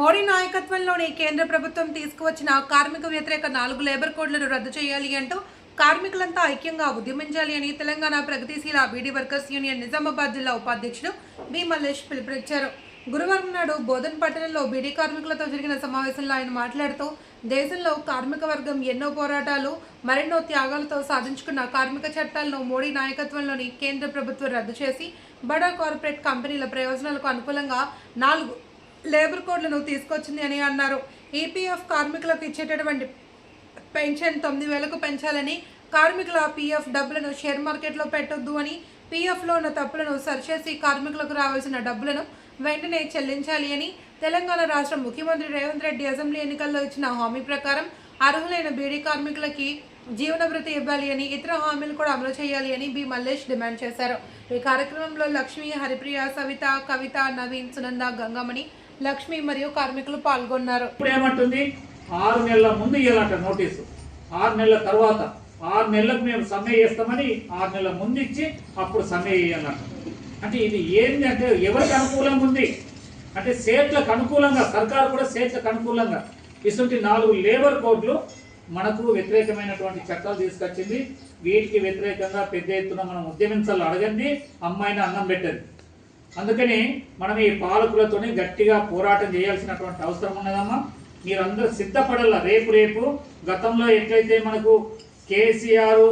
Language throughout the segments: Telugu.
మోడీ నాయకత్వంలోని కేంద్ర ప్రభుత్వం తీసుకువచ్చిన కార్మిక వ్యతిరేక నాలుగు లేబర్ కోడ్లను రద్దు చేయాలి అంటూ కార్మికులంతా ఐక్యంగా ఉద్యమించాలి అని తెలంగాణ ప్రగతిశీల బీడీ వర్కర్స్ యూనియన్ నిజామాబాద్ జిల్లా ఉపాధ్యక్షుడు బి మల్లేష్ పిలుపునిచ్చారు. గురువారం నాడు బోధన్ పట్టణంలో బీడీ కార్మికులతో జరిగిన సమావేశంలో ఆయన మాట్లాడుతూ దేశంలో కార్మిక వర్గం ఎన్నో పోరాటాలు మరెన్నో త్యాగాలతో సాధించుకున్న కార్మిక చట్టాలను మోడీ నాయకత్వంలోని కేంద్ర ప్రభుత్వం రద్దు చేసి బడా కార్పొరేట్ కంపెనీల ప్రయోజనాలకు అనుకూలంగా నాలుగు లేబర్ కోడ్లను తీసుకొచ్చింది అని అన్నారు. ఈపీఎఫ్ కార్మికులకు ఇచ్చేటటువంటి పెన్షన్ తొమ్మిది వేలకు పెంచాలని కార్మికుల పీఎఫ్ డబ్బులను షేర్ మార్కెట్లో పెట్టొద్దు అని పీఎఫ్లో ఉన్న తప్పులను సరిచేసి కార్మికులకు రావాల్సిన డబ్బులను వెంటనే చెల్లించాలి అని తెలంగాణ రాష్ట్ర ముఖ్యమంత్రి రేవంత్ రెడ్డి అసెంబ్లీ ఎన్నికల్లో ఇచ్చిన హామీ ప్రకారం అర్హులైన బీడీ కార్మికులకి జీవనభృతి ఇవ్వాలి అని ఇతర హామీలు కూడా అమలు చేయాలి అని బి. మల్లేష్ డిమాండ్ చేశారు. ఈ కార్యక్రమంలో లక్ష్మి హరిప్రియ సవిత కవిత నవీన్ సునంద గంగమణి లక్ష్మి మరియు కార్మికులు పాల్గొన్నారు. ఇప్పుడు ఏమంటుంది ఆరు నెలల ముందు ఇవ్వాలంట నోటీసు. ఆరు నెలల తర్వాత ఆరు నెలలకు మేము సమ్మె చేస్తామని ఆరు నెలల ముందు ఇచ్చి అప్పుడు సమ్మె చేయాలంట. అంటే ఇది ఏంది అంటే ఎవరికి అనుకూలంగా ఉంది? అంటే సేట్లకు అనుకూలంగా సర్కారు కూడా సేట్లకు అనుకూలంగా. ఇటువంటి నాలుగు లేబర్ కోడ్లు మనకు వ్యతిరేకమైనటువంటి చట్టాలు తీసుకొచ్చింది. వీటికి వ్యతిరేకంగా పెద్ద ఎత్తున మనం ఉద్యమించాలి అడగండి. అమ్మాయిని అన్నం పెట్టండి. అందుకని మనం ఈ పాలకులతోనే గట్టిగా పోరాటం చేయాల్సినటువంటి అవసరం ఉన్నదమ్మా. మీరందరూ సిద్ధపడాల రేపు రేపు గతంలో ఎట్లయితే మనకు కేసీఆర్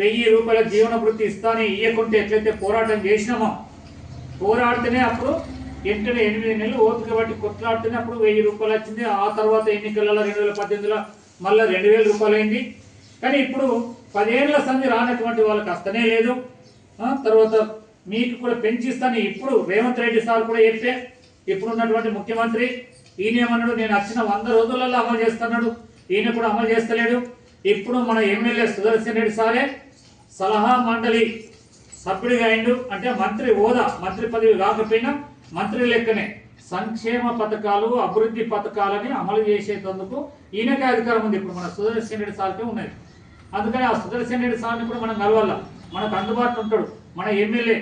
వెయ్యి రూపాయల జీవన వృత్తి ఇస్తానే ఇయ్యకుంటే ఎట్లయితే పోరాటం చేసినామో పోరాడితేనే అప్పుడు ఎంటనే ఎనిమిది నెలలు ఓపిక బట్టి కొట్లాడితేనే అప్పుడు వెయ్యి రూపాయలు వచ్చింది. ఆ తర్వాత ఎన్నికలలో రెండు వేల పద్దెనిమిదిలో మళ్ళీ రెండు వేల రూపాయలు అయింది. కానీ ఇప్పుడు పదేళ్ళ సంధి రానటువంటి వాళ్ళకి వస్తనే లేదు. తర్వాత మీకు కూడా పెంచిస్తాను. ఇప్పుడు రేవంత్ రెడ్డి సార్ కూడా చెప్తే ఇప్పుడు ఉన్నటువంటి ముఖ్యమంత్రి ఈయన ఏమన్నాడు నేను వచ్చిన వంద రోజులలో అమలు చేస్తున్నాడు. ఈయన కూడా అమలు చేస్తలేడు. ఇప్పుడు మన ఎమ్మెల్యే సుదర్శన్ రెడ్డి సారే సలహా మండలి సభ్యుడిగా అయిండు. అంటే మంత్రి హోదా మంత్రి పదవి కాకపోయినా మంత్రి లెక్కనే సంక్షేమ పథకాలు అభివృద్ధి పథకాలని అమలు చేసేందుకు ఈయనకే అధికారం ఉంది. ఇప్పుడు మన సుదర్శన్ రెడ్డి సార్కే ఉన్నది. అందుకని ఆ సుదర్శన్ రెడ్డి సార్ని కూడా మనం కలవాల? మనకు అందుబాటులో ఉంటాడు. మన ఎమ్మెల్యే.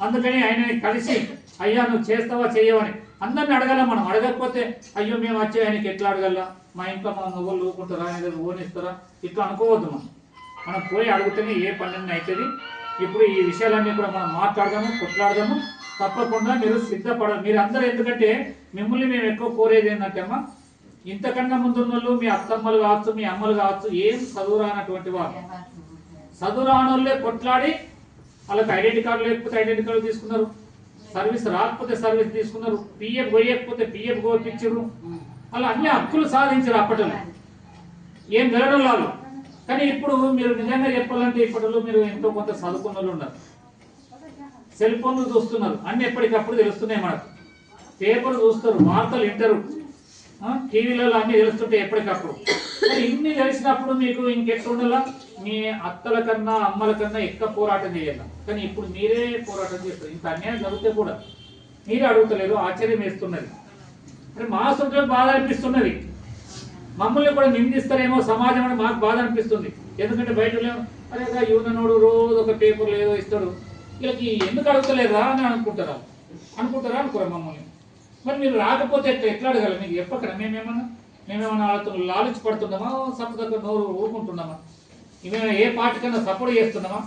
అందుకని ఆయనని కలిసి అయ్యా నువ్వు చేస్తావా చేయవని అందరిని అడగాల మనం. అడగకపోతే అయ్యో మేము వచ్చే ఆయనకి ఎట్లా అడగల మా ఇంట్లో మా నువ్వులు ఊకుంటారా ఆయన ఓనిస్తారా ఇట్లా అనుకోవద్దు మనం. మనం పోయి అడిగితేనే ఏ పనులన్నీ అవుతుంది ఇప్పుడు ఈ విషయాలన్నీ కూడా మనం మాట్లాడదాము కొట్లాడదాము. తప్పకుండా మీరు సిద్ధపడ మీరు అందరూ ఎందుకంటే మిమ్మల్ని మేము ఎక్కువ కోరేది ఏంటంటే అమ్మా ఇంతకన్నా ముందున్న వాళ్ళు మీ అత్తమ్మలు కావచ్చు మీ అమ్మలు కావచ్చు ఏం చదువు రానటువంటి వారు చదువు రానోళ్ళే కొట్లాడి వాళ్ళకి ఐడెంటి కార్డు లేకపోతే ఐడెంటి కార్డు తీసుకున్నారు. సర్వీస్ రాకపోతే సర్వీస్ తీసుకున్నారు. పిఎఫ్ పోయకపోతే పిఎఫ్ కోపించారు అలా అన్ని హక్కులు సాధించారు అప్పట్లో ఏం జరగడం లాలు కానీ ఇప్పుడు మీరు నిజంగా చెప్పాలంటే ఇప్పటిలో మీరు ఎంతో కొంత చదువుకున్న వాళ్ళు ఉన్నారు. సెల్ ఫోన్లు చూస్తున్నారు. అన్ని ఎప్పటికప్పుడు తెలుస్తున్నాయి మనకు. పేపర్ చూస్తారు వార్తలు వింటారు. టీవీలలో అన్ని తెలుస్తుంటాయి ఎప్పటికప్పుడు. మరి ఇన్ని తెలిసినప్పుడు మీకు ఇంకెట్లుండాలా మీ అత్తల కన్నా అమ్మల కన్నా ఎక్కువ పోరాటం చేయాలి? కానీ ఇప్పుడు మీరే పోరాటం చేస్తారు ఇంత అన్యాయం జరిగితే కూడా మీరే అడుగుతలేదు ఆశ్చర్యం వేస్తున్నది. మరి మా సొంతలో బాధ అనిపిస్తున్నది. మమ్మల్ని కూడా నిందిస్తారేమో సమాజం అని మాకు బాధ అనిపిస్తుంది. ఎందుకంటే బయట అదే అరే గా యువనోడు రోజు ఒక పేపర్లు ఏదో ఇస్తాడు. వీళ్ళకి ఎందుకు అడుగుతలేదా అని అనుకుంటారా? అనుకుంటారా అనుకోరా మమ్మల్ని? మరి మీరు రాకపోతే ఎట్లా ఎట్లా అడగాలి? మీకు చెప్పక్కడ మేమేమన్నా మేమేమన్నా వాళ్ళతో లాలించి పడుతున్నామా సపోజ్ నోరు ఊరుకుంటున్నామా ఇవేమైనా ఏ పార్టీకైనా సపోర్ట్ చేస్తున్నామా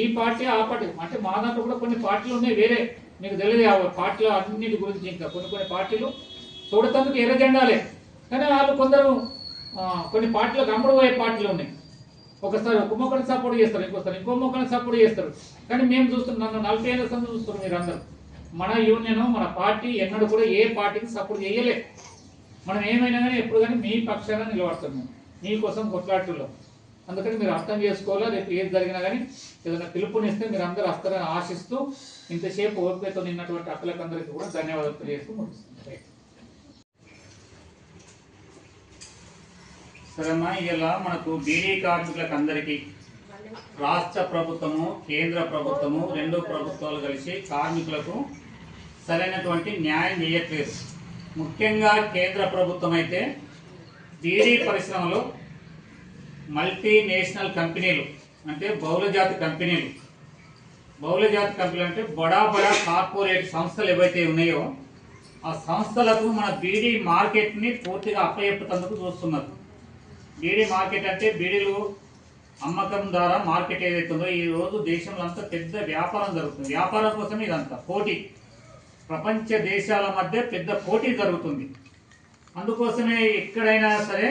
ఈ పార్టీ ఆ పార్టీ అంటే మా దాంట్లో కూడా కొన్ని పార్టీలు ఉన్నాయి వేరే మీకు తెలియదు. ఆ పార్టీలు అన్నిటి గురించి ఇంకా కొన్ని కొన్ని పార్టీలు చూడటానికి ఎర్ర జెండాలే. కానీ వాళ్ళు కొందరు కొన్ని పార్టీలకు అమ్ముడు పోయే పార్టీలు ఉన్నాయి. ఒకసారి ఒక మొక్కని సపోర్ట్ చేస్తారు ఇంకోసారి ఇంకో మొక్కని సపోర్ట్ చేస్తారు. కానీ మేము చూస్తున్నాం నన్ను నలభై ఐదు సంవత్సరం చూస్తున్నారు మీరు అందరూ మన యూనియన్ మన పార్టీ ఎన్నడూ కూడా ఏ పార్టీకి సపోర్ట్ చేయలే. మనం ఏమైనా కానీ ఎప్పుడు కానీ మీ పక్షాన నిలబడుతున్నాం. మీకోసం కొట్లాడుతున్నాం. అందుకని మీరు అర్థం చేసుకోవాలా? రేపు ఏది జరిగినా కానీ ఏదైనా పిలుపునిస్తే మీరు అందరూ వస్తారని ఆశిస్తూ ఇంతసేపు ఓపికతో నిన్నటువంటి అక్కలకందరికీ కూడా ధన్యవాదాలు తెలియజేస్తూ సరే సరేమ్మా ఇలా మనకు బీడీ కార్మికులకు అందరికీ రాష్ట్ర ప్రభుత్వము కేంద్ర ప్రభుత్వము రెండు ప్రభుత్వాలు కలిసి కార్మికులకు సరైనటువంటి న్యాయం చేయట్లేదు ముఖ్యంగా కేంద్ర ప్రభుత్వం అయితే బీడీ పరిశ్రమలో మల్టీనేషనల్ కంపెనీలు అంటే బహుళజాతి కంపెనీలు. బహుళజాతి కంపెనీలు అంటే బడా బడా కార్పొరేట్ సంస్థలు ఏవైతే ఉన్నాయో ఆ సంస్థలకు మన బీడీ మార్కెట్ని పూర్తిగా అప్పచెప్పుతందుకు చూస్తున్నారు. బీడీ మార్కెట్ అంటే బీడీలు అమ్మకం ద్వారా మార్కెట్ ఏదైతుందో ఈ రోజు దేశంలో అంతా పెద్ద వ్యాపారం జరుగుతుంది. వ్యాపారం కోసం ఇదంతా పోటీ. ప్రపంచ దేశాల మధ్య పెద్ద పోటీ జరుగుతుంది. అందుకోసమే ఎక్కడైనా సరే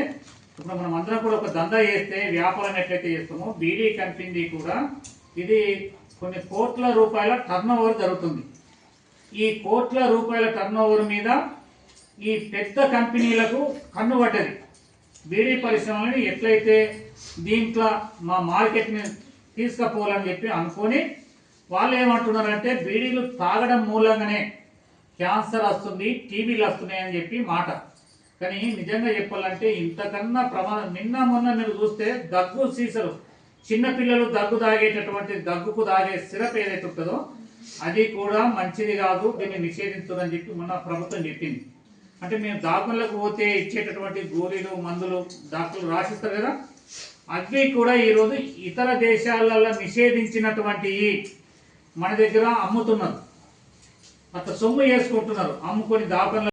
ఇప్పుడు మనం అందరం కూడా ఒక దందా చేస్తే వ్యాపారం ఎట్లయితే చేస్తామో బీడీ కంపెనీ కూడా ఇది కొన్ని కోట్ల రూపాయల టర్న్ జరుగుతుంది. ఈ కోట్ల రూపాయల టర్న్ మీద ఈ పెద్ద కంపెనీలకు కన్ను పడ్డది. బీడీ పరిశ్రమని ఎట్లయితే దీంట్లో మా మార్కెట్ని తీసుకుపోవాలని చెప్పి అనుకొని వాళ్ళు ఏమంటున్నారంటే బీడీలు తాగడం మూలంగానే క్యాన్సర్ వస్తుంది టీబీలు వస్తున్నాయి అని చెప్పి మాట. కానీ నిజంగా చెప్పాలంటే ఇంతకన్నా ప్రమాదం నిన్న మొన్న మీరు చూస్తే దగ్గు సీసలు చిన్నపిల్లలు దగ్గు తాగేటటువంటి దగ్గుకు తాగే సిరప్ ఏదైతే ఉంటుందో అది కూడా మంచిది కాదు దీన్ని నిషేధించదని చెప్పి మొన్న ప్రభుత్వం చెప్పింది. అంటే మేము డాక్టర్లకు పోతే ఇచ్చేటటువంటి గోళీలు మందులు డాక్టర్లు రాసిస్తారు కదా అగ్ని కూడా ఈరోజు ఇతర దేశాలలో నిషేధించినటువంటి మన దగ్గర అమ్ముతున్నారు. అంత సొమ్ము చేసుకుంటున్నారు అమ్ముకొని దాపంలో